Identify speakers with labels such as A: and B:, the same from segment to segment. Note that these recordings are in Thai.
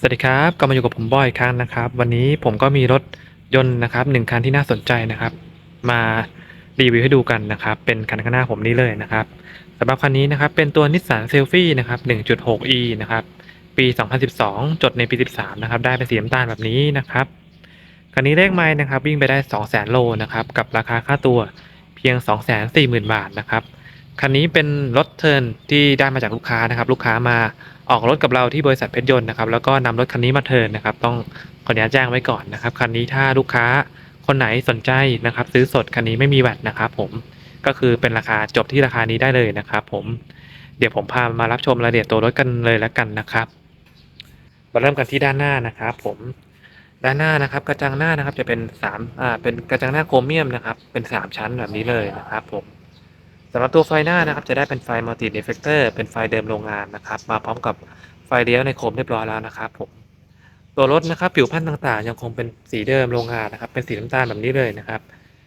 A: สวัสดีครับกลับมาอยู่กับผมบอยอีกครั้งนะครับ วันนี้ผมก็มีรถยนต์นะครับหนึ่งคันที่น่าสนใจนะครับ มารีวิวให้ดูกันนะครับ เป็นคันข้างหน้าผมนี้เลยนะครับสำหรับคันนี้นะครับ เป็นตัวนิสสันเซลฟี่นะครับ 1.6e นะครับ ปี 2012 จดในปี 13 นะครับ ได้เป็นสีน้ำตาลแบบนี้นะครับคันนี้เลขไม้นะครับ วิ่งไปได้ 200,000 โลนะครับ กับราคาค่าตัวเพียง 240,000 บาทนะครับคันนี้เป็นรถเทิร์นที่ได้มาจากลูกค้านะครับ ลูกค้ามา ออกรถกับเราที่บริษัทเพชรยนต์นะครับแล้วก็นำรถคันนี้มาเทินนะครับ ต้องขออนุญาตแจ้งไว้ก่อนนะครับคันนี้ถ้าลูกค้าคนไหนสนใจนะครับ ซื้อสดคันนี้ไม่มีแวตนะครับผมก็คือเป็นราคาจบที่ราคานี้ได้เลยนะครับ ผมเดี๋ยวผมพามารับชมรายละเอียดตัวรถกันเลยแล้วกันนะครับมาเริ่มกันที่ด้านหน้านะครับ ผมด้านหน้านะครับ กระจังหน้านะครับจะเป็นสามอ่าเป็นกระจังหน้าโครเมียมนะครับ เป็นสามชั้นแบบนี้เลยนะครับ ผม สำหรับตัวไฟหน้านะครับจะได้เป็นไฟมัลติเดฟเฟกเตอร์เป็นไฟเดิมโรงงานนะครับมาพร้อมกับไฟเลี้ยวในโคมเรียบร้อยแล้วนะครับผมตัวรถนะครับผิวพันธุ์ต่างๆ ยังคงเป็นสีเดิมโรงงานนะครับเป็นสีน้ำตาลแบบนี้เลยนะครับ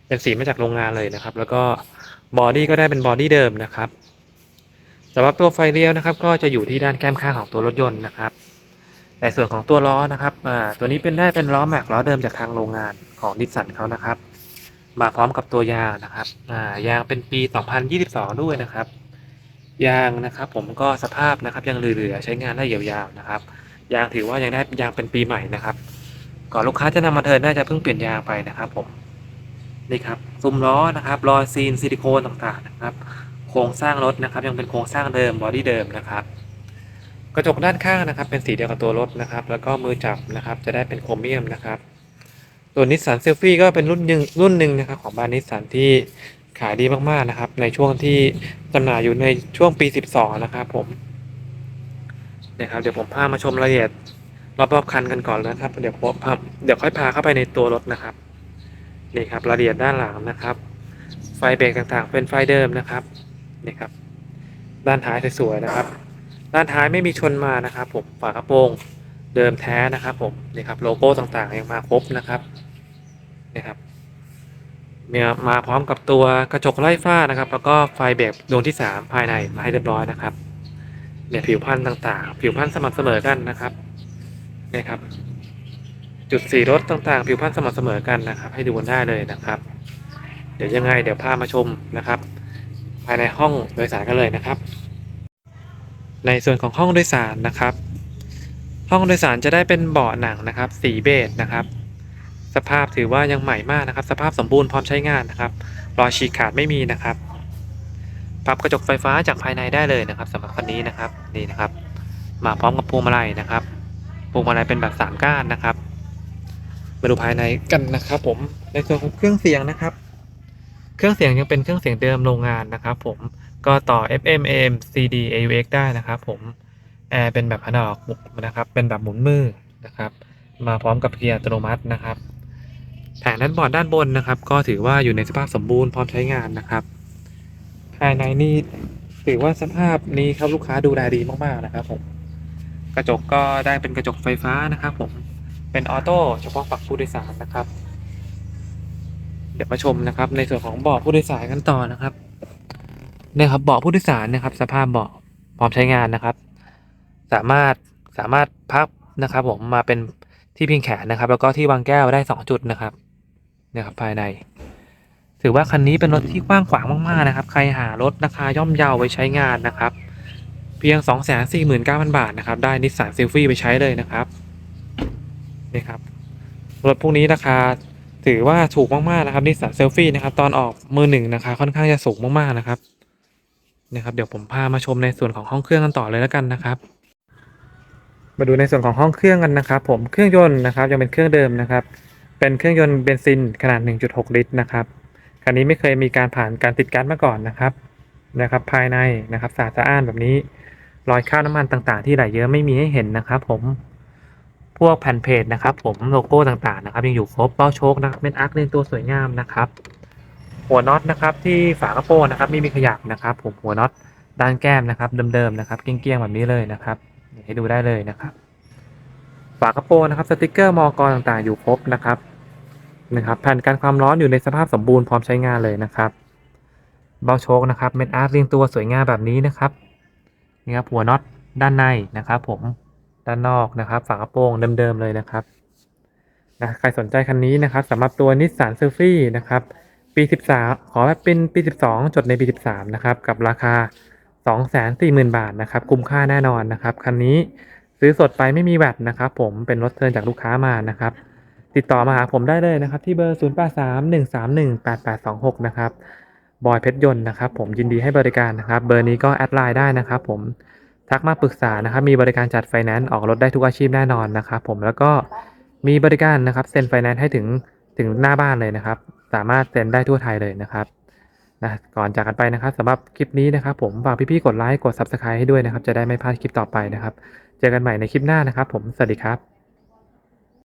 A: เป็นสีมาจากโรงงานเลยนะครับ แล้วก็บอดี้ก็ได้เป็นบอดี้เดิมนะครับสำหรับตัวไฟเลี้ยวนะครับ ก็จะอยู่ที่ด้านแก้มข้างของตัวรถยนต์นะครับในส่วนของตัวล้อนะครับตัวนี้เป็นได้เป็นล้อแม็กล้อเดิมจากทางโรงงานของนิสสันเขานะครับ มาพร้อมกับตัวยางนะครับยางเป็นปี 2022 ด้วยนะครับ ยางนะครับ ผมก็สภาพนะครับยังเหลือๆใช้งานได้ยาวๆนะครับ ยางถือว่ายังได้ยางเป็นปีใหม่นะครับ ก่อนลูกค้าจะนำมาเทิร์นน่าจะเพิ่งเปลี่ยนยางไปนะครับ ผมนี่ครับซุ้มล้อนะครับรอยซีนซิลิโคนต่างๆนะครับ โครงสร้างรถนะครับ ยังเป็นโครงสร้างเดิมบอดี้เดิมนะครับกระจกด้านข้างนะครับ เป็นสีเดียวกับตัวรถนะครับ แล้วก็มือจับนะครับ จะได้เป็นโครเมียมนะครับ ตัวนิสสันเซลฟี่ก็เป็นรุ่นหนึ่งรุ่นหนึ่งนะครับของแบรนด์นิสสันที่ขายดีมากๆนะครับ ในช่วงที่จำหน่ายอยู่ในช่วงปี 12 นะครับผมเนี่ยครับเดี๋ยวผมพามาชมรายละเอียดรอบๆคันกันก่อนนะครับ เดี๋ยวผมพาเดี๋ยวค่อยพาเข้าไปในตัวรถนะครับนี่ครับรายละเอียดด้านหลังนะครับ ไฟเบรกต่างๆ เป็นไฟเดิมนะครับนี่ครับ ด้านท้ายสวยๆนะครับ ด้านท้ายไม่มีชนมานะครับ ผมฝากระโปรงเดิมแท้นะครับ ผมนี่ครับโลโก้ต่างๆยังมาครบนะครับ นี่ครับมีมาพร้อมกับตัวกระจกไล่ฟ้านะครับ แล้วก็ไฟเบรกดวงที่ 3 ภายในมาให้เรียบร้อยนะครับเนี่ยผิวพันธุ์ต่างๆ ผิวพันธุ์สม่ำเสมอกันนะครับนี่ครับ จุดสีรถต่างๆ ผิวพันธุ์สม่ำเสมอกันนะครับ ให้ดูกันได้เลยนะครับ เดี๋ยวยังไงเดี๋ยวพามาชมนะครับ ภายในห้องโดยสารกันเลยนะครับ ในส่วนของห้องโดยสารนะครับ ห้องโดยสารจะได้เป็นเบาะหนังนะครับ สีเบจนะครับ สภาพถือว่ายังใหม่มากนะครับ สภาพสมบูรณ์พร้อมใช้งานนะครับ รอยฉีกขาดไม่มีนะครับ ปรับกระจกไฟฟ้าจากภายในได้เลยนะครับสำหรับคันนี้นะครับนี่นะครับ มาพร้อมกับพวงมาลัยนะครับพวงมาลัยเป็นแบบสามก้านนะครับ มาดูภายในกันนะครับ ผมในส่วนของเครื่องเสียงนะครับ เครื่องเสียงยังเป็นเครื่องเสียงเดิมโรงงานนะครับ ผมก็ต่อ FM AM CD AUX ได้นะครับ ผมแอร์เป็นแบบอนาล็อกนะครับ เป็นแบบหมุนมือนะครับ มาพร้อมกับเกียร์อัตโนมัตินะครับ แผงด้านบอร์ดด้านบนนะครับ ก็ถือว่าอยู่ในสภาพสมบูรณ์พร้อมใช้งานนะครับ ภายในนี่ถือว่าสภาพนี้ครับลูกค้าดูแลดีมากๆนะครับผมกระจกก็ได้เป็นกระจกไฟฟ้านะครับผมเป็นออโต้เฉพาะฝั่งผู้โดยสารนะครับ เดี๋ยวมาชมนะครับ ในส่วนของเบาะผู้โดยสารกันต่อนะครับเนี่ยครับเบาะผู้โดยสารนะครับ สภาพเบาะพร้อมใช้งานนะครับ สามารถสามารถพับนะครับ ผมมาเป็นที่พิงแขนนะครับ แล้วก็ที่วางแก้วได้สองจุดนะครับ นี่ยครับภายใน ถือว่าคันนี้เป็นรถที่กว้างขวางมากๆนะครับ ใครหารถราคาย่อมเยาไว้ใช้งานนะครับ เพียง 2 4 9 0 0 0 บาทนะครับ ได้นิสสันซิลฟี่ไปใช้เลยนะครับนี่ครับรถพวกนี้ราคาถือว่าถูกมากๆนะครับนิสสันเซลฟี่นะครับตอนออกมือหนึ่งนะคะค่อนข้างจะสูงมากๆนะครับนะครับ เดี๋ยวผมพามาชมในส่วนของห้องเครื่องกันต่อเลยแล้วกันนะครับ มาดูในส่วนของห้องเครื่องกันนะครับ ผมเครื่องยนต์นะครับยังเป็นเครื่องเดิมนะครับ เป็นเครื่องยนต์เบนซินขนาด 1.6 ลิตรนะครับคันนี้ไม่เคยมีการผ่านการติดก๊าซมาก่อนนะครับนะครับ ภายในนะครับสะอาดสะอ้านแบบนี้รอยคราบน้ำมันต่าง ๆ ที่ไหลเยอะไม่มีให้เห็นนะครับ ผมพวกแผ่นเพจนะครับ ผมโลโก้ต่างๆนะครับยังอยู่ครบเป้าโชคนะเป็นอาร์คเรียนตัวสวยงามนะครับ หัวน็อตนะครับ ที่ฝากระโปรงนะครับไม่มีขยับนะครับ ผมหัวน็อตด้านแก้มนะครับเดิมๆนะครับเกี้ยงๆแบบนี้เลยนะครับให้ดูได้เลยนะครับ ฝากระโปรงนะครับสติกเกอร์มอกรต่างๆอยู่ครบนะครับ นะครับแผ่นกันความร้อนอยู่ในสภาพสมบูรณ์พร้อมใช้งานเลยนะครับเบ้าโชคนะครับเม็ดอาร์ตเรียงตัวสวยงามแบบนี้นะครับนี่ครับหัวน็อตด้านในนะครับ ผมด้านนอกนะครับฝากระโปรงเดิมๆเลยนะครับนะใครสนใจคันนี้นะครับสำหรับตัวนิสสันเซลฟี่นะครับปี 13 ขอแบบเป็นปี 12 จดในปี 13 นะครับ กับราคา 240,000 บาทนะครับ คุ้มค่าแน่นอนนะครับ คันนี้ซื้อสดไปไม่มีแวตนะครับ ผมเป็นรถเทิร์นจากลูกค้ามานะครับ ติดต่อมาหาผมได้เลยนะครับ ที่เบอร์ 0831318826 นะครับบอยเพชรยนต์นะครับ ผมยินดีให้บริการนะครับ เบอร์นี้ก็แอดไลน์ได้นะครับผมทักมาปรึกษานะครับ มีบริการจัดไฟแนนซ์ออกรถได้ทุกอาชีพแน่นอนนะครับผมแล้วก็มีบริการนะครับเซ็นไฟแนนซ์ให้ถึงถึงหน้าบ้านเลยนะครับ สามารถเซ็นได้ทั่วไทยเลยนะครับนะก่อนจากกันไปนะครับสำหรับคลิปนี้นะครับ ผมฝากพี่ๆกดไลค์กด Subscribe ให้ด้วยนะครับ จะได้ไม่พลาดคลิปต่อไปนะครับ เจอกันใหม่ในคลิปหน้านะครับ ผมสวัสดีครับ